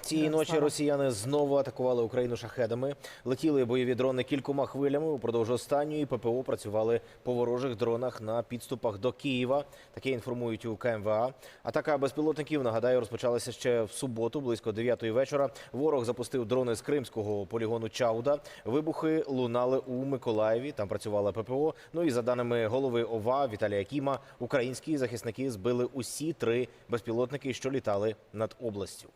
Цієї ночі росіяни знову атакували Україну шахедами. Летіли бойові дрони кількома хвилями. Упродовж останньої ППО працювали по ворожих дронах на підступах до Києва. Таке інформують у КМВА. Атака безпілотників нагадаю розпочалася ще в суботу, близько 9-ї вечора. Ворог запустив дрони з кримського полігону Чауда. Вибухи лунали у Миколаєві. Там працювала ППО. Ну і за даними голови ОВА Віталія Кіма, українські захисники збили усі три безпілотники, що літали над областю.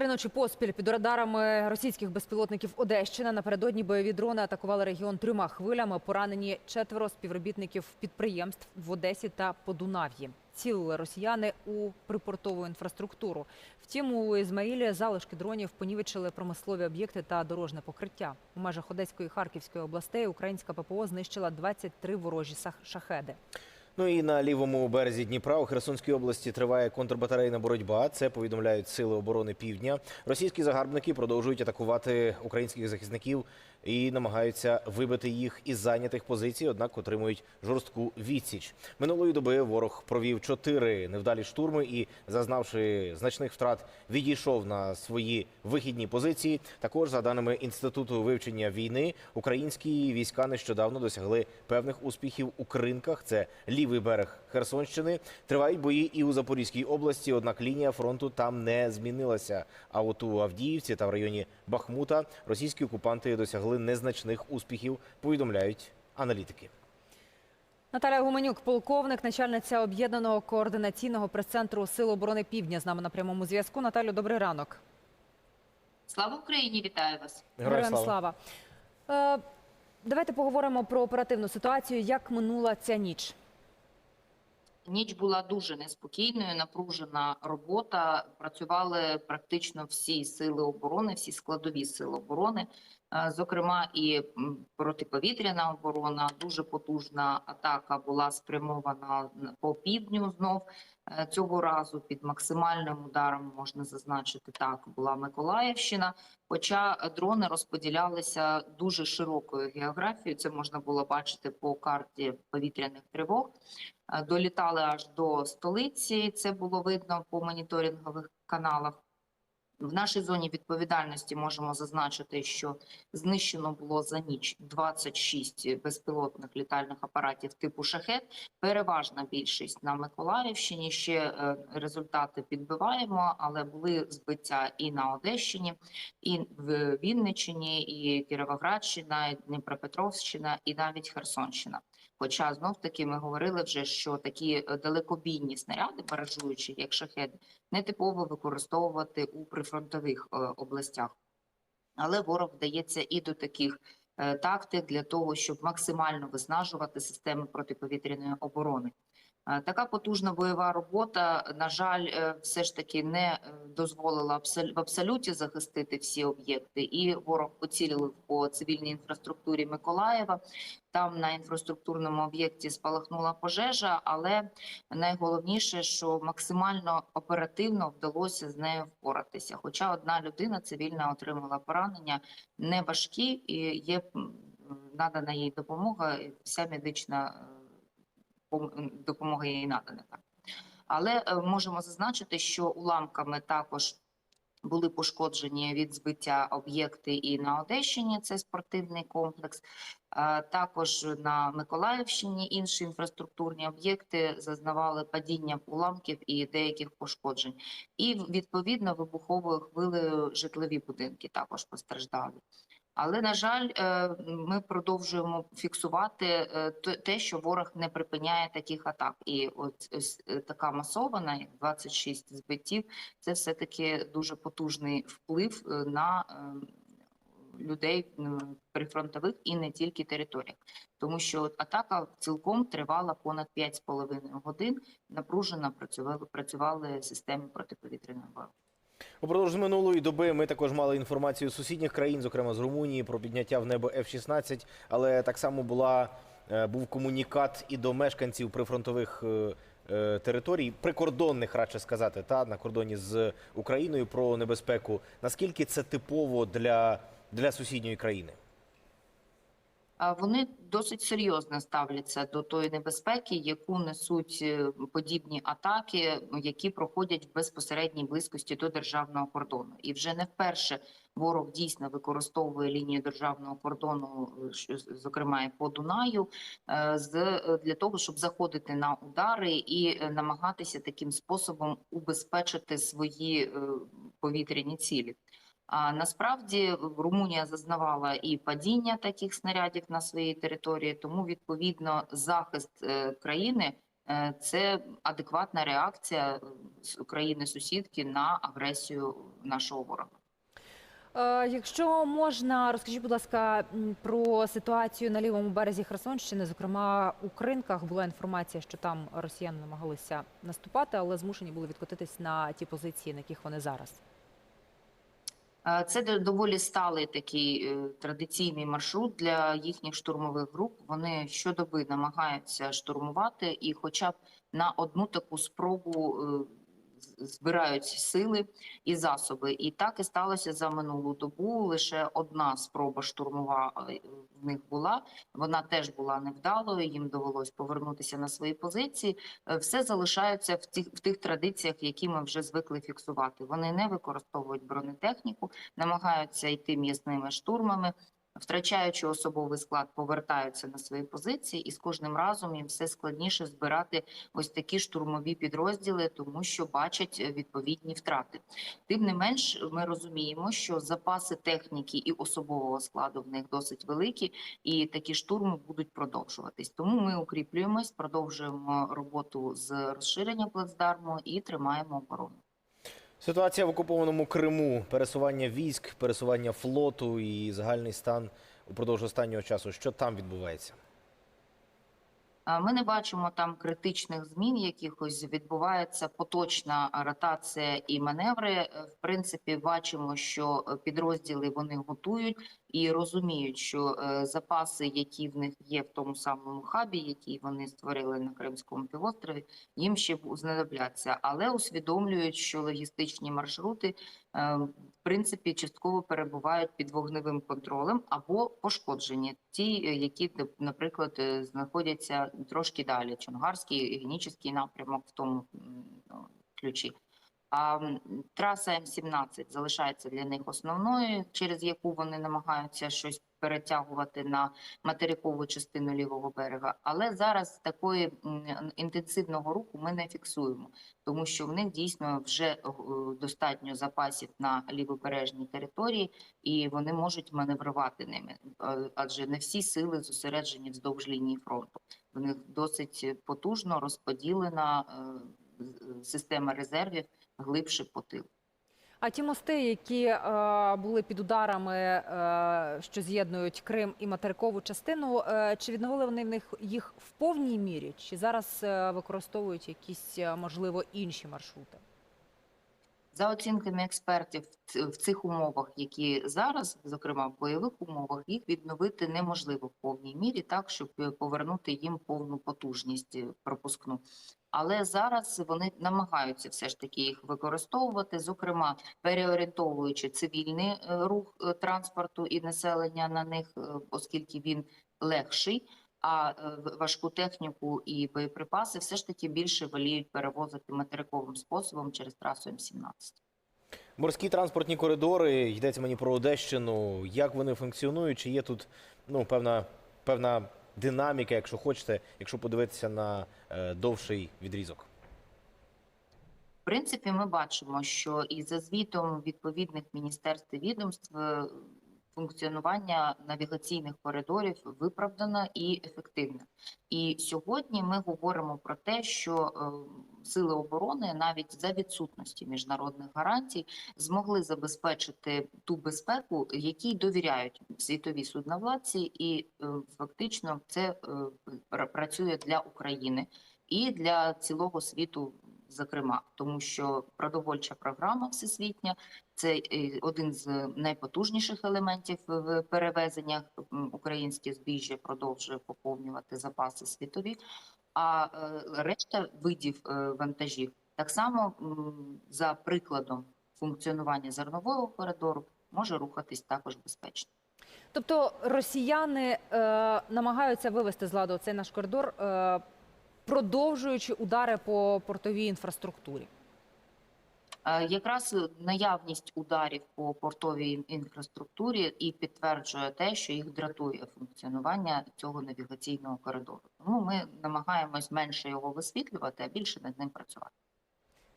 Три ночі поспіль під радарами російських безпілотників Одещина напередодні бойові дрони атакували регіон трьома хвилями. Поранені четверо співробітників підприємств в Одесі та Подунав'ї. Цілили росіяни у припортову інфраструктуру. Втім, у Ізмаїлі залишки дронів понівечили промислові об'єкти та дорожне покриття. У межах Одеської і Харківської областей українська ППО знищила 23 ворожі шахеди. Ну і на лівому березі Дніпра у Херсонській області триває контрбатарейна боротьба. Це повідомляють сили оборони Півдня. Російські загарбники продовжують атакувати українських захисників і намагаються вибити їх із зайнятих позицій, однак отримують жорстку відсіч. Минулої доби ворог провів чотири невдалі штурми і, зазнавши значних втрат, відійшов на свої вихідні позиції. Також, за даними інституту вивчення війни, українські війська нещодавно досягли певних успіхів у кринках. Це лівий берег Херсонщини. Тривають бої і у Запорізькій області. Однак лінія фронту там не змінилася. А от у Авдіївці та в районі Бахмута російські окупанти досягли незначних успіхів. Повідомляють аналітики. Наталя Гуменюк, полковник, начальниця об'єднаного координаційного прес-центру Сил оборони Півдня з нами на прямому зв'язку. Наталю, добрий ранок. Слава Україні! Вітаю вас! Героям слава. Е, давайте поговоримо про оперативну ситуацію. Як минула ця ніч? Ніч була дуже неспокійною, напружена робота. Працювали практично всі сили оборони, всі складові сили оборони. Е, Зокрема, і протиповітряна оборона, дуже потужна атака була спрямована по півдню. Знов Е, цього разу під максимальним ударом можна зазначити так. Була Миколаївщина. Хоча е, дрони розподілялися дуже широкою географією. Це можна було бачити по карті повітряних тривог. Долітали аж до столиці. Це було видно по моніторингових каналах. В нашій зоні відповідальності можемо зазначити, що знищено було за ніч 26 безпілотних літальних апаратів типу шахет. Переважна більшість на Миколаївщині. Ще е, результати підбиваємо, але були збиття і на Одещині, і в Вінниччині, і Кіровоградщина, і Дніпропетровщина, і навіть Херсонщина. Хоча знов таки ми говорили вже, що такі е, далекобійні снаряди, баражуючі, як шахеди, не типово використовувати у прифронтових е, областях. Але ворог вдається і до таких е, тактик для того, щоб максимально виснажувати системи протиповітряної оборони. Е, Така потужна бойова робота, на жаль, е, все ж таки не е, дозволила в абсолюті захистити всі об'єкти, і ворог поцілив по цивільній інфраструктурі Миколаєва. Там на інфраструктурному об'єкті спалахнула пожежа, але найголовніше, що максимально оперативно вдалося з нею впоратися. Хоча одна людина цивільна отримала поранення не важкі, і є надана їй допомога. Вся медична е, пом- їй надана. Але е, можемо зазначити, що уламками також були пошкоджені від збиття об'єкти і на Одещині. Це спортивний комплекс. Також на Миколаївщині інші інфраструктурні об'єкти зазнавали падіння уламків і деяких пошкоджень. І відповідно вибуховою хвилею житлові будинки також постраждали. Але на жаль, е, ми продовжуємо фіксувати е, те- що ворог не припиняє таких атак. І от ось е, така масована, як 26 збиттів, це все таки дуже потужний вплив на людей прифронтових і не тільки територіях, тому що атака цілком тривала понад 5,5 годин. Напружено працювали працювали системи протиповітряної оборони. Упродовж минулої доби ми також мали інформацію з сусідніх країн, зокрема з Румунії, про підняття в небо F-16, але так само була, е, був комунікат і до мешканців прифронтових е, е, територій, прикордонних, радше сказати, та на кордоні з Україною про небезпеку. Наскільки це типово для, для сусідньої країни? Вони досить серйозно ставляться до тої небезпеки, яку несуть е, подібні атаки, які проходять в безпосередній близькості до державного кордону. І вже не вперше ворог дійсно використовує лінію державного кордону, е, зокрема і по Дунаю, е, для того, щоб заходити на удари і намагатися таким способом убезпечити свої повітряні цілі. А насправді Румунія зазнавала і падіння таких снарядів на своїй території, тому відповідно захист е, країни е, це адекватна реакція з країни сусідки на агресію нашого ворога. Е, Якщо можна, розкажіть, будь ласка, про ситуацію на лівому березі Херсонщини. Зокрема, у Кринках була інформація, що там росіяни намагалися наступати, але змушені були відкотитись на ті позиції, на яких вони зараз. Е, Це доволі сталий такий е, традиційний маршрут для їхніх штурмових груп. Вони щодоби намагаються штурмувати, і, хоча б на одну таку спробу е, збирають сили і засоби. І так і сталося за минулу добу. Лише одна спроба штурмова е, в них була. Вона теж була невдалою. Їм довелось повернутися на свої позиції. Е, Все залишається в тих в тих традиціях, які ми вже звикли фіксувати. Вони не використовують бронетехніку, намагаються йти м'ясними штурмами. Втрачаючи особовий склад, повертаються на свої позиції, і з кожним разом їм все складніше збирати ось такі штурмові підрозділи, тому що бачать е, відповідні втрати. Тим не менш, ми розуміємо, що запаси техніки і особового складу в них досить великі, і такі штурми будуть продовжуватись. Тому ми укріплюємось, продовжуємо роботу з розширення плацдарму і тримаємо оборону. Ситуація в окупованому Криму, пересування військ, пересування флоту і загальний стан упродовж останнього часу. Що там відбувається? Ми не бачимо там критичних змін, якихось відбувається поточна ротація і маневри. Е, В принципі, бачимо, що е, підрозділи вони готують і розуміють, що е, запаси, які в них є в тому самому хабі, який вони створили на Кримському півострові, їм ще знадобляться, але усвідомлюють, що логістичні маршрути е, в принципі частково перебувають під вогневим контролем або пошкоджені. Ті, е, які, наприклад, е, знаходяться трошки далі, Чонгарський і Генічеський напрямок в тому ну, ключі. А траса М17 залишається для них основною, через яку вони намагаються щось перетягувати на материкову частину лівого берега. Але зараз такої інтенсивного руху ми не фіксуємо, тому що в них дійсно вже е, достатньо запасів на лівобережній території, і вони можуть маневрувати ними. Е, Адже не всі сили зосереджені вздовж лінії фронту. В них досить потужно розподілена е, система резервів глибше по тилу. А ті мости, які е, були під ударами, е, що з'єднують Крим і материкову частину, е, чи відновили вони в них їх в повній мірі, чи зараз е, використовують якісь е, можливо інші маршрути? За оцінками експертів, в цих умовах, які зараз, зокрема в бойових умовах, їх відновити неможливо в повній мірі, так щоб е, повернути їм повну потужність е, пропускну. Але зараз вони намагаються все ж таки їх використовувати, зокрема переорієнтовуючи цивільний е, рух транспорту і населення на них, оскільки він легший. А е, важку техніку і боєприпаси все ж таки більше воліють перевозити материковим способом через трасу М17. Морські транспортні коридори, йдеться мені про Одещину. Як вони функціонують? Чи є тут ну, певна, певна динаміка, якщо хочете, якщо подивитися на е, довший відрізок? В принципі, ми бачимо, що і за звітом відповідних міністерств і відомств е, функціонування навігаційних коридорів виправдано і ефективне. І сьогодні ми говоримо про те, що е, сили оборони навіть за відсутності міжнародних гарантій змогли забезпечити ту безпеку, якій довіряють світові судновладці, і е, фактично це е, працює для України і для цілого світу зокрема, тому що продовольча програма всесвітня це е, один з найпотужніших елементів в перевезеннях. Українське збіжжя продовжує поповнювати запаси світові, а е, решта видів е, вантажів так само за прикладом функціонування зернового коридору може рухатись також безпечно. Тобто росіяни е, намагаються вивести з ладу цей наш коридор, е, продовжуючи удари по портовій інфраструктурі. Е, Якраз наявність ударів по портовій інфраструктурі і підтверджує те, що їх дратує функціонування цього навігаційного коридору. Тому ми намагаємось менше його висвітлювати, а більше над ним працювати.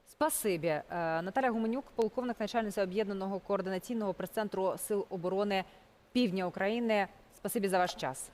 Спасибі. Е, Наталя Гуменюк, полковник начальниця об'єднаного координаційного прес-центру Сил оборони Півдня України. Спасибі за ваш час.